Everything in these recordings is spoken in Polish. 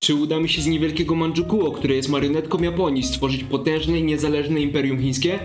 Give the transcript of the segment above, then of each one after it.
Czy uda mi się z niewielkiego Manchukuo, które jest marionetką Japonii, stworzyć potężne i niezależne imperium chińskie?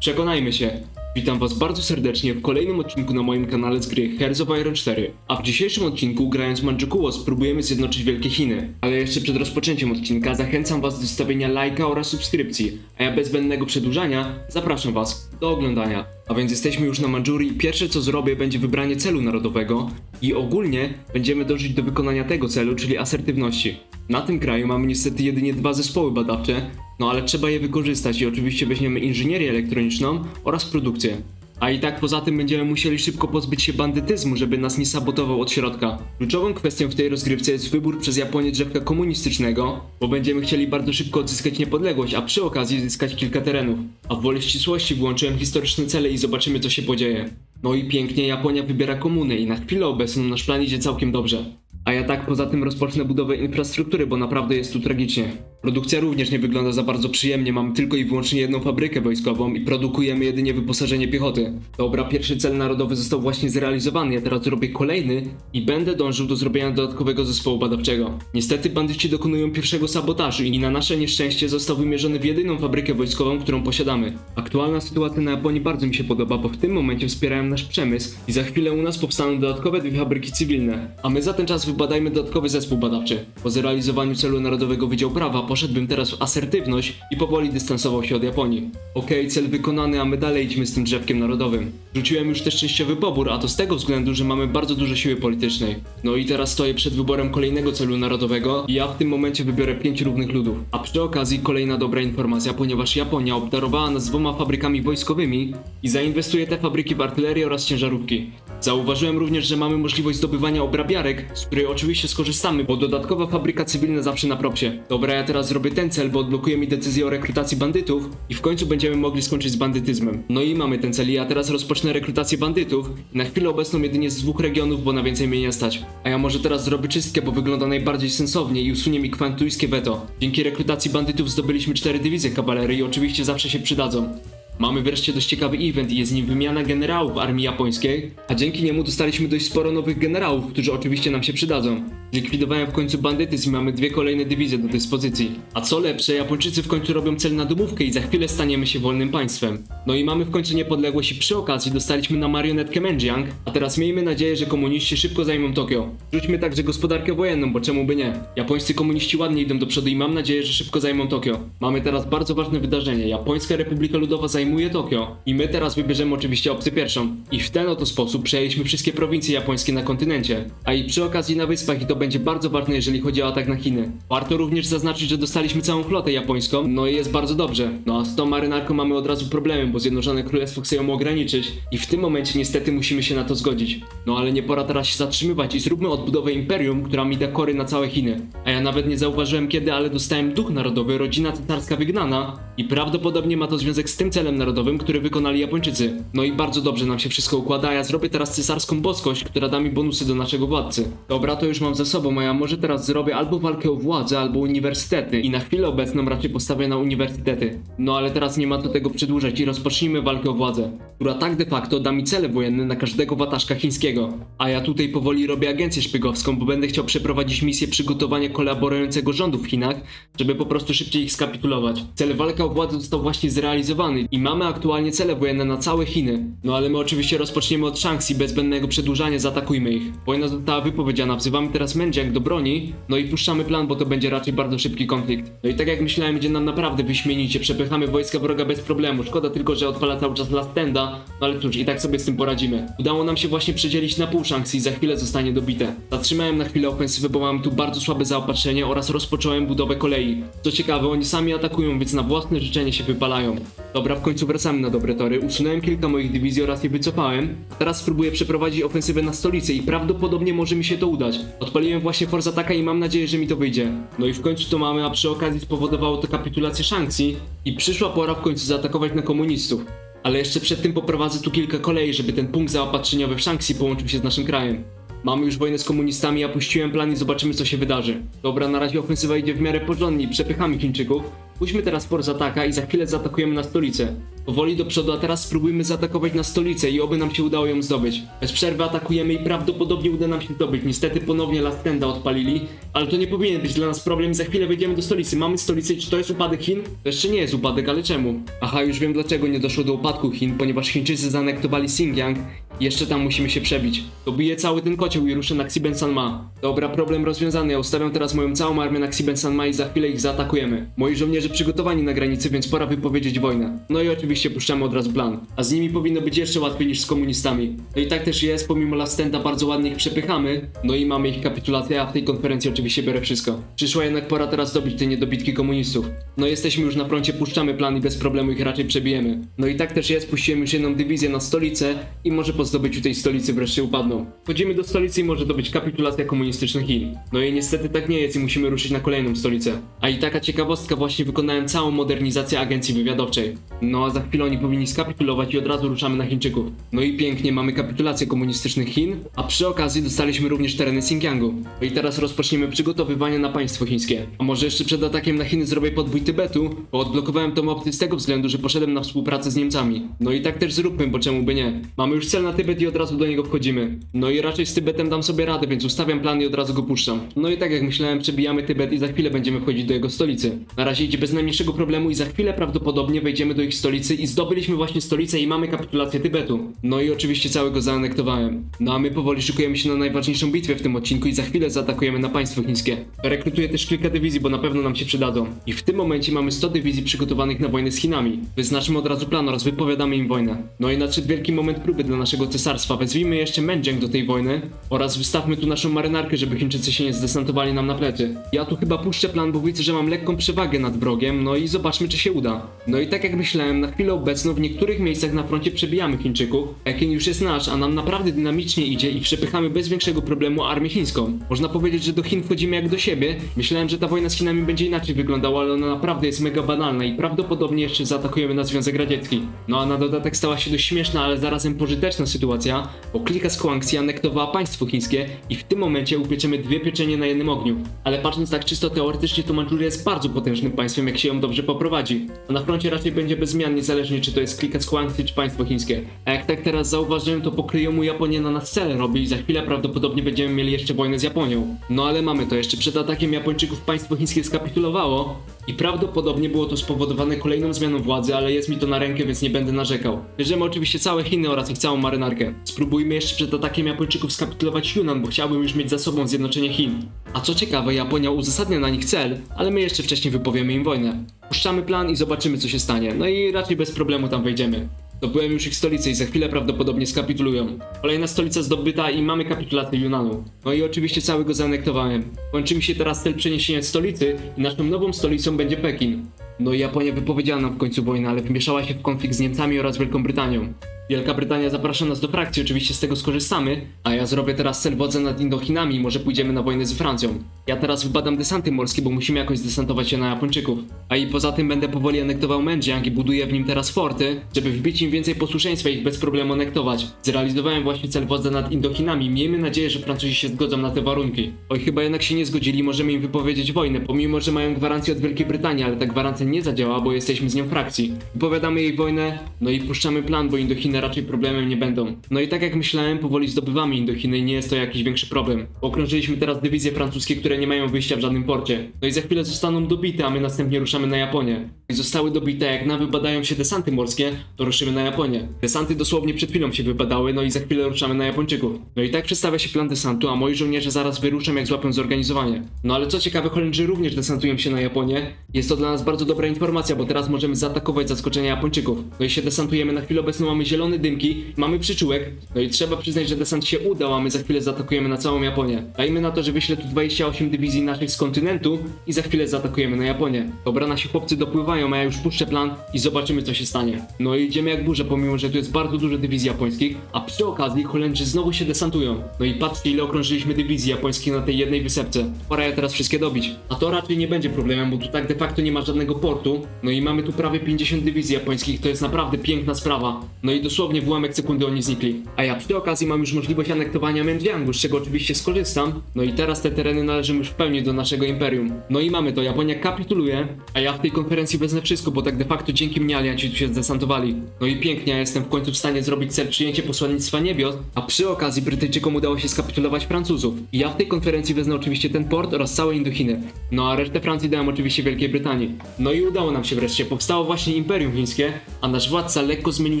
Przekonajmy się. Witam was bardzo serdecznie w kolejnym odcinku na moim kanale z gry Hearts of Iron 4. A w dzisiejszym odcinku, grając Manchukuo, spróbujemy zjednoczyć Wielkie Chiny. Ale jeszcze przed rozpoczęciem odcinka zachęcam was do zostawienia lajka oraz subskrypcji, a ja bez zbędnego przedłużania zapraszam was do oglądania. A więc jesteśmy już na Mandżurii i pierwsze co zrobię będzie wybranie celu narodowego i ogólnie będziemy dążyć do wykonania tego celu, czyli asertywności. Na tym kraju mamy niestety jedynie dwa zespoły badawcze, no ale trzeba je wykorzystać i oczywiście weźmiemy inżynierię elektroniczną oraz produkcję. A i tak poza tym będziemy musieli szybko pozbyć się bandytyzmu, żeby nas nie sabotował od środka. Kluczową kwestią w tej rozgrywce jest wybór przez Japonię drzewka komunistycznego, bo będziemy chcieli bardzo szybko odzyskać niepodległość, a przy okazji zyskać kilka terenów. A w woli ścisłości włączyłem historyczne cele i zobaczymy co się podzieje. No i pięknie Japonia wybiera komunę i na chwilę obecną nasz plan idzie całkiem dobrze. A ja tak poza tym rozpocznę budowę infrastruktury, bo naprawdę jest tu tragicznie. Produkcja również nie wygląda za bardzo przyjemnie, mamy tylko i wyłącznie jedną fabrykę wojskową i produkujemy jedynie wyposażenie piechoty. Dobra, pierwszy cel narodowy został właśnie zrealizowany, ja teraz zrobię kolejny i będę dążył do zrobienia dodatkowego zespołu badawczego. Niestety bandyci dokonują pierwszego sabotażu i na nasze nieszczęście został wymierzony w jedyną fabrykę wojskową, którą posiadamy. Aktualna sytuacja na Japonii bardzo mi się podoba, bo w tym momencie wspierają nasz przemysł i za chwilę u nas powstaną dodatkowe dwie fabryki cywilne. A my za ten czas wybadajmy dodatkowy zespół badawczy. Po zrealizowaniu celu narodowego Wydział Prawa poszedłbym teraz w asertywność i powoli dystansował się od Japonii. Okej, cel wykonany, a my dalej idźmy z tym drzewkiem narodowym. Rzuciłem już też częściowy pobór, a to z tego względu, że mamy bardzo dużo siły politycznej. No i teraz stoję przed wyborem kolejnego celu narodowego i ja w tym momencie wybiorę pięć równych ludów. A przy okazji kolejna dobra informacja, ponieważ Japonia obdarowała nas dwoma fabrykami wojskowymi i zainwestuje te fabryki w artylerię oraz ciężarówki. Zauważyłem również, że mamy możliwość zdobywania obrabiarek, z której oczywiście skorzystamy, bo dodatkowa fabryka cywilna zawsze na propsie. Dobra, ja teraz zrobię ten cel, bo odblokuje mi decyzję o rekrutacji bandytów i w końcu będziemy mogli skończyć z bandytyzmem. No i mamy ten cel i ja teraz rozpocznę rekrutację bandytów. Na chwilę obecną jedynie z dwóch regionów, bo na więcej mnie nie stać. A ja może teraz zrobię czystkę, bo wygląda najbardziej sensownie i usunie mi kwantuńskie weto. Dzięki rekrutacji bandytów zdobyliśmy cztery dywizje kawalerii i oczywiście zawsze się przydadzą. Mamy wreszcie dość ciekawy event i jest nim wymiana generałów armii japońskiej, a dzięki niemu dostaliśmy dość sporo nowych generałów, którzy oczywiście nam się przydadzą. Zlikwidowałem w końcu bandytyzm i mamy dwie kolejne dywizje do dyspozycji. A co lepsze, Japończycy w końcu robią cel na domówkę i za chwilę staniemy się wolnym państwem. No i mamy w końcu niepodległość i przy okazji dostaliśmy na marionetkę Menjiang, a teraz miejmy nadzieję, że komuniści szybko zajmą Tokio. Rzućmy także gospodarkę wojenną, bo czemu by nie? Japońscy komuniści ładnie idą do przodu i mam nadzieję, że szybko zajmą Tokio. Mamy teraz bardzo ważne wydarzenie. Japońska Republika Ludowa zajmuje Tokio i my teraz wybierzemy oczywiście opcję pierwszą. I w ten oto sposób przejęliśmy wszystkie prowincje japońskie na kontynencie. A i przy okazji na wyspach i to będzie bardzo ważne, jeżeli chodzi o atak na Chiny. Warto również zaznaczyć, że dostaliśmy całą flotę japońską, no i jest bardzo dobrze. No a z tą marynarką mamy od razu problemy, bo Zjednoczone Królestwo chce ją ograniczyć i w tym momencie niestety musimy się na to zgodzić. No ale nie pora teraz się zatrzymywać i zróbmy odbudowę imperium, która mi da kory na całe Chiny. A ja nawet nie zauważyłem kiedy, ale dostałem duch narodowy, rodzina cesarska wygnana i prawdopodobnie ma to związek z tym celem narodowym, który wykonali Japończycy. No i bardzo dobrze nam się wszystko układa, a ja zrobię teraz cesarską boskość, która da mi bonusy do naszego władcy. Dobra, to już mam ze sobą, a ja może teraz zrobię albo walkę o władzę, albo uniwersytety i na chwilę obecną raczej postawię na uniwersytety. No ale teraz nie ma co tego przedłużać i rozpocznijmy walkę o władzę, która tak de facto da mi cele wojenne na każdego wataszka chińskiego. A ja tutaj powoli robię agencję szpiegowską, bo będę chciał przeprowadzić misję przygotowania kolaborującego rządu w Chinach, żeby po prostu szybciej ich skapitulować. Cel walka o władzę został właśnie zrealizowany i mamy aktualnie cele wojenne na całe Chiny. No ale my oczywiście rozpoczniemy od Shanxi, bez zbędnego przedłużania zaatakujmy ich. Wojna została wypowiedziana, wzywamy teraz Menjiang do broni, no i puszczamy plan, bo to będzie raczej bardzo szybki konflikt. No i tak jak myślałem, będzie nam naprawdę wyśmienicie, przepychamy wojska wroga bez problemu. Szkoda tylko, że odpala cały czas Last Standa, no ale cóż, i tak sobie z tym poradzimy. Udało nam się właśnie przedzielić na pół Shanxi za chwilę zostanie dobite. Zatrzymałem na chwilę ofensywę, bo mam tu bardzo słabe zaopatrzenie oraz rozpocząłem budowę kolei. Co ciekawe, oni sami atakują, więc na własne życzenie się wypalają. Dobra, w końcu wracamy na dobre tory. Usunąłem kilka moich dywizji oraz je wycofałem. A teraz spróbuję przeprowadzić ofensywę na stolicę i prawdopodobnie może mi się to udać. Odpaliłem właśnie Force Attacka i mam nadzieję, że mi to wyjdzie. No i w końcu to mamy, a przy okazji spowodowało to kapitulację Shanxi i przyszła pora w końcu zaatakować na komunistów. Ale jeszcze przed tym poprowadzę tu kilka kolei, żeby ten punkt zaopatrzeniowy w Shanxi połączył się z naszym krajem. Mamy już wojnę z komunistami, ja puściłem plan i zobaczymy co się wydarzy. Dobra, na razie ofensywa idzie w miarę porządnie przepychamy Chińczyków. Puśćmy teraz force ataka i za chwilę zaatakujemy na stolicę. Powoli do przodu, a teraz spróbujmy zaatakować na stolicę i oby nam się udało ją zdobyć. Bez przerwy atakujemy i prawdopodobnie uda nam się zdobyć. Niestety ponownie Last Standa odpalili, ale to nie powinien być dla nas problem za chwilę wejdziemy do stolicy. Mamy stolicę czy to jest upadek Chin? To jeszcze nie jest upadek, ale czemu? Aha, już wiem dlaczego nie doszło do upadku Chin, ponieważ Chińczycy zanektowali Xinjiang jeszcze tam musimy się przebić. To bije cały ten kocioł i ruszę na Xiben Sanma. Dobra, problem rozwiązany. Ja ustawiam teraz moją całą armię na Xiben Sanma i za chwilę ich zaatakujemy. Moi żołnierze przygotowani na granicy, więc pora wypowiedzieć wojnę. No i oczywiście puszczamy od razu plan. A z nimi powinno być jeszcze łatwiej niż z komunistami. No i tak też jest, pomimo Lastenda bardzo ładnie ich przepychamy. No i mamy ich kapitulację, a w tej konferencji oczywiście biorę wszystko. Przyszła jednak pora teraz dobić te niedobitki komunistów. No jesteśmy już na froncie, puszczamy plan i bez problemu ich raczej przebijemy. No i tak też jest, puściłem już jedną dywizję na stolicę i może po zdobyciu tej stolicy wreszcie upadną. Wchodzimy do stolicy i może to być kapitulacja komunistycznych Chin. No i niestety tak nie jest i musimy ruszyć na kolejną stolicę. A i taka ciekawostka, właśnie wykonałem całą modernizację agencji wywiadowczej. No a za chwilę oni powinni skapitulować i od razu ruszamy na Chińczyków. No i pięknie, mamy kapitulację komunistycznych Chin, a przy okazji dostaliśmy również tereny Xinjiangu. No i teraz rozpoczniemy przygotowywanie na państwo chińskie. A może jeszcze przed atakiem na Chiny zrobię podbój Tybetu, bo odblokowałem tą opcję z tego względu, że poszedłem na współpracę z Niemcami. No i tak też zróbmy, bo czemu by nie. Mamy już cel na Tybet i od razu do niego wchodzimy. No i raczej z Tybetem dam sobie radę, więc ustawiam plan i od razu go puszczam. No i tak jak myślałem, przebijamy Tybet i za chwilę będziemy wchodzić do jego stolicy. Na razie idzie bez najmniejszego problemu i za chwilę prawdopodobnie wejdziemy do ich stolicy i zdobyliśmy właśnie stolicę i mamy kapitulację Tybetu. No i oczywiście całego zaanektowałem. No a my powoli szykujemy się na najważniejszą bitwę w tym odcinku i za chwilę zaatakujemy na państwo chińskie. Rekrutuję też kilka dywizji, bo na pewno nam się przydadzą. I w tym momencie mamy 100 dywizji przygotowanych na wojnę z Chinami. Wyznaczmy od razu plan oraz wypowiadamy im wojnę. No i nadszedł wielki moment próby dla naszego cesarstwa. Wezwijmy jeszcze Mendziang do tej wojny oraz wystawmy tu naszą marynarkę, żeby Chińczycy się nie zdesantowali nam na plecy. Ja tu chyba puszczę plan, bo widzę, że mam lekką przewagę nad wrogiem, no i zobaczmy czy się uda. No i tak jak myślałem, na chwilę obecną w niektórych miejscach na froncie przebijamy Chińczyków. Pekin już jest nasz, a nam naprawdę dynamicznie idzie i przepychamy bez większego problemu armię chińską. Można powiedzieć, że do Chin wchodzimy jak do siebie. Myślałem, że ta wojna z Chinami będzie inaczej wyglądała, ale ona naprawdę jest mega banalna i prawdopodobnie jeszcze zaatakujemy na Związek Radziecki. No a na dodatek stała się dość śmieszna, ale zarazem pożyteczna sytuacja, bo klika z Huangxi anektowała państwo chińskie i w tym momencie upieczemy dwie pieczenie na jednym ogniu. Ale patrząc tak czysto teoretycznie, to Mandżuria jest bardzo potężnym państwem, jak się ją dobrze poprowadzi. A na froncie raczej będzie bez zmian, niezależnie czy to jest klika z Huangxi czy państwo chińskie. A jak tak teraz zauważyłem, to pokryją mu Japonię na nas cele robi i za chwilę prawdopodobnie będziemy mieli jeszcze wojnę z Japonią. No ale mamy to jeszcze przed atakiem Japończyków państwo chińskie skapitulowało i prawdopodobnie było to spowodowane kolejną zmianą władzy, ale jest mi to na rękę, więc nie będę narzekał. Bierzemy oczywiście całe Chiny oraz ich całą marynarkę. Spróbujmy jeszcze przed atakiem Japończyków skapitulować Yunnan, bo chciałbym już mieć za sobą zjednoczenie Chin. A co ciekawe, Japonia uzasadnia na nich cel, ale my jeszcze wcześniej wypowiemy im wojnę. Puszczamy plan i zobaczymy co się stanie, no i raczej bez problemu tam wejdziemy. Zdobyłem już ich stolicę i za chwilę prawdopodobnie skapitulują. Kolejna stolica zdobyta i mamy kapitulację Yunanu. No i oczywiście cały go zaanektowałem. Kończy mi się teraz cel przeniesienia stolicy i naszą nową stolicą będzie Pekin. No i Japonia wypowiedziała nam w końcu wojnę, ale wmieszała się w konflikt z Niemcami oraz Wielką Brytanią. Wielka Brytania zaprasza nas do frakcji, oczywiście z tego skorzystamy, a ja zrobię teraz cel wodza nad Indochinami i może pójdziemy na wojnę z Francją. Ja teraz wybadam desanty morskie, bo musimy jakoś zdesantować się na Japończyków. A i poza tym będę powoli anektował Mendziang i buduję w nim teraz forty, żeby wbić im więcej posłuszeństwa i ich bez problemu anektować. Zrealizowałem właśnie cel wodza nad Indochinami, miejmy nadzieję, że Francuzi się zgodzą na te warunki. Oj, chyba jednak się nie zgodzili, możemy im wypowiedzieć wojnę, pomimo, że mają gwarancję od Wielkiej Brytanii, ale ta gwarancja nie zadziała, bo jesteśmy z nią w frakcji. Wypowiadamy jej wojnę, no i puszczamy plan, bo Indochiny raczej problemem nie będą. No i tak jak myślałem, powoli zdobywamy Indochiny i nie jest to jakiś większy problem. Okrążyliśmy teraz dywizje francuskie, które nie mają wyjścia w żadnym porcie. No i za chwilę zostaną dobite, a my następnie ruszamy na Japonię. Zostały dobite, jak na wybadają się desanty morskie, to ruszymy na Japonię. Desanty dosłownie przed chwilą się wypadały, no i za chwilę ruszamy na Japończyków. No i tak przedstawia się plan desantu, a moi żołnierze zaraz wyruszą, jak złapią zorganizowanie. No ale co ciekawe, Holendrzy również desantują się na Japonię. Jest to dla nas bardzo dobra informacja, bo teraz możemy zaatakować zaskoczenia Japończyków. No i się desantujemy, na chwilę obecną mamy zielone dymki, mamy przyczółek, no i trzeba przyznać, że desant się udał, a my za chwilę zaatakujemy na całą Japonię. Dajmy na to, że wyślę tu 28 dywizji naszych z kontynentu i za chwilę zaatakujemy na Japonię. Dobra, nasi chłopcy dopływają chowają, a ja już puszczę plan i zobaczymy co się stanie. No i idziemy jak burza, pomimo że tu jest bardzo dużo dywizji japońskich, a przy okazji Holendrzy znowu się desantują. No i patrzcie ile okrążyliśmy dywizji japońskich na tej jednej wysepce. Pora je teraz wszystkie dobić. A to raczej nie będzie problemem, bo tu tak de facto nie ma żadnego portu. No i mamy tu prawie 50 dywizji japońskich, to jest naprawdę piękna sprawa. No i dosłownie w ułamek sekundy oni znikli. A ja przy okazji mam już możliwość anektowania Mendriangu, z czego oczywiście skorzystam. No i teraz te tereny należą już w pełni do naszego imperium. No i mamy to, Japonia kapituluje, a ja w tej konferencji wezmę wszystko, bo tak de facto dzięki mnie alianci tu się zdesantowali. No i pięknie, ja jestem w końcu w stanie zrobić cel przyjęcie posłannictwa niebios, a przy okazji Brytyjczykom udało się skapitulować Francuzów. I ja w tej konferencji wezmę oczywiście ten port oraz całe Indochiny. No a resztę Francji dałem oczywiście Wielkiej Brytanii. No i udało nam się wreszcie, powstało właśnie Imperium Chińskie, a nasz władca lekko zmienił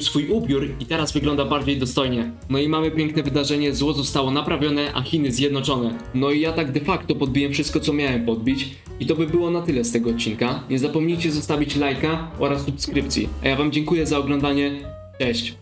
swój ubiór i teraz wygląda bardziej dostojnie. No i mamy piękne wydarzenie, zło zostało naprawione, a Chiny zjednoczone. No i ja tak de facto podbiłem wszystko co miałem podbić i to by było na tyle z tego odcinka. Nie zapomnijcie zostawić lajka oraz subskrypcji. A ja wam dziękuję za oglądanie. Cześć!